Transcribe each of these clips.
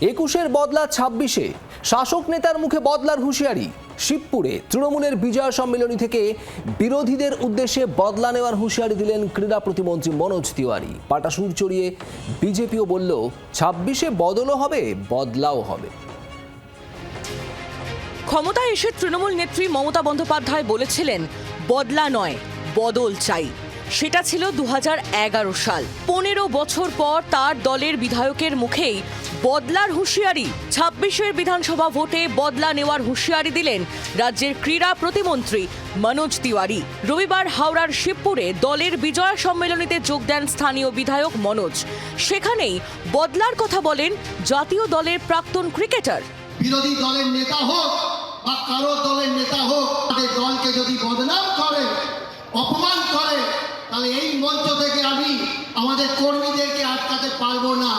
একুশের বদলা ছাব্বিশে। শাসক নেতার মুখে বদলার হুঁশিয়ারি। শিবপুরে তৃণমূলের বিজয় সম্মেলনী থেকে বিরোধীদের উদ্দেশ্যে বদলা নেওয়ার হুঁশিয়ারি দিলেন ক্রীড়া প্রতিমন্ত্রী মনোজ তিওয়ারি। পাটাসুর চড়িয়ে বিজেপিও বলল, ছাব্বিশে বদলও হবে, বদলাও হবে। ক্ষমতায় এসে তৃণমূল নেত্রী মমতা বন্দ্যোপাধ্যায় বলেছিলেন, বদলা নয়, বদল চাই। সেটা ছিল দু হাজার এগারো সাল। পনেরো বছর পর তার দলের বিধায়কের মুখেই বদলার হুঁশিয়ারি। ছাব্বিশের বিধানসভা ভোটে বদলা নেওয়ার হুঁশিয়ারি দিলেন রাজ্যের ক্রীড়া প্রতিমন্ত্রী মনোজ তিওয়ারি। রবিবার হাওড়ার শিবপুরে দলের বিজয়া সম্মেলনীতে যোগ দেন স্থানীয় বিধায়ক মনোজ। সেখানেই বদলার কথা বলেন জাতীয় দলের প্রাক্তন ক্রিকেটার। বিরোধী দলের নেতা হোক বা কারও দলের নেতা হোক, তাদের দলকে যদি বদনাম করে, অপমান করে তাহলে এই মঞ্চ থেকে আমি আমাদের কর্মীদেরকে আটকাতে পারব না।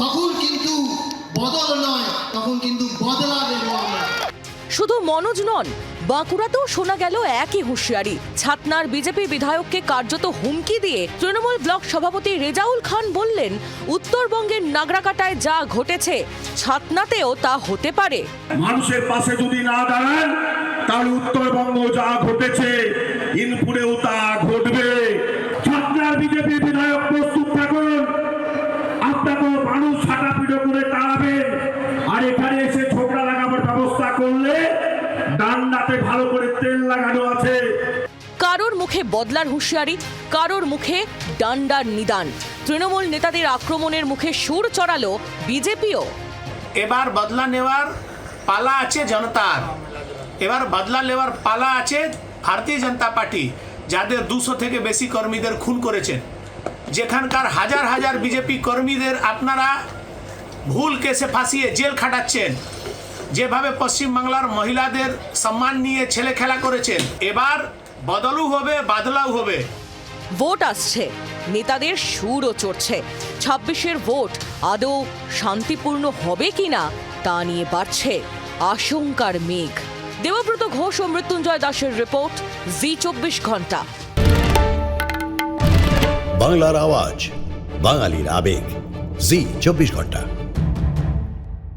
তখন কিন্তু বদল নয় তখন কিন্তু বদলা দেবো আমরা। শুধু মনোজ নন বাঁকুড়াতেও শোনা গেল একই হুঁশিয়ারি। ছাতনার বিজেপি বিধায়ককে কার্যত হুমকি দিয়ে তৃণমূল ব্লক সভাপতি রেজাউল খান বললেন উত্তরবঙ্গের নাগরাকাটায় যা ঘটেছে ছাতনাতেও তা হতে পারে। মানুষের পাশে যদি না দাঁড়ান তাহলে উত্তরবঙ্গ যা ঘটেছে ইনপুরেও তা ঘটবে। বিজেপি বিধায়ক প্রস্তুত থাকুন। আপনাকেও মানুষ ছাটাপিটো করে তাড়াবেন। আর এখানে এসে ছোকরা লাগাবার ব্যবস্থা করলে ডান্ডাতে ভালো করে তেল লাগানো আছে। কারোর মুখে বদলার হুঁশিয়ারি কারোর মুখে ডান্ডার নিদান। তৃণমূল নেতাদের আক্রমণের মুখে সুর চড়ালো বিজেপিও। এবার বদলা নেওয়ার পালা আছে জনতার। এবার বদলা নেওয়ার পালা আছে ভারতীয় জনতা পার্টি। যাদের দুশো থেকে বেশি কর্মীদের খুন করেছেন। যেখানকার হাজার হাজার বিজেপি কর্মীদের আপনারা ভুল কেসে ফাঁসিয়ে জেল খাটাচ্ছেন। যেভাবে পশ্চিমবাংলার মহিলাদের সম্মান নিয়ে ছেলে খেলা করেছেন, এবার বদলও হবে, বাদলাও হবে। ভোট আসছে, নেতাদের সুরও চড়ছে। ছাব্বিশের ভোট আদৌ শান্তিপূর্ণ হবে কিনা তা নিয়ে বাড়ছে আশঙ্কার মেঘ। দেবব্রত ঘোষ ও মৃত্যুঞ্জয় দাসের রিপোর্ট, জি চব্বিশ ঘণ্টা। বাংলার আওয়াজ, বাঙালির আবেগ, জি চব্বিশ ঘণ্টা।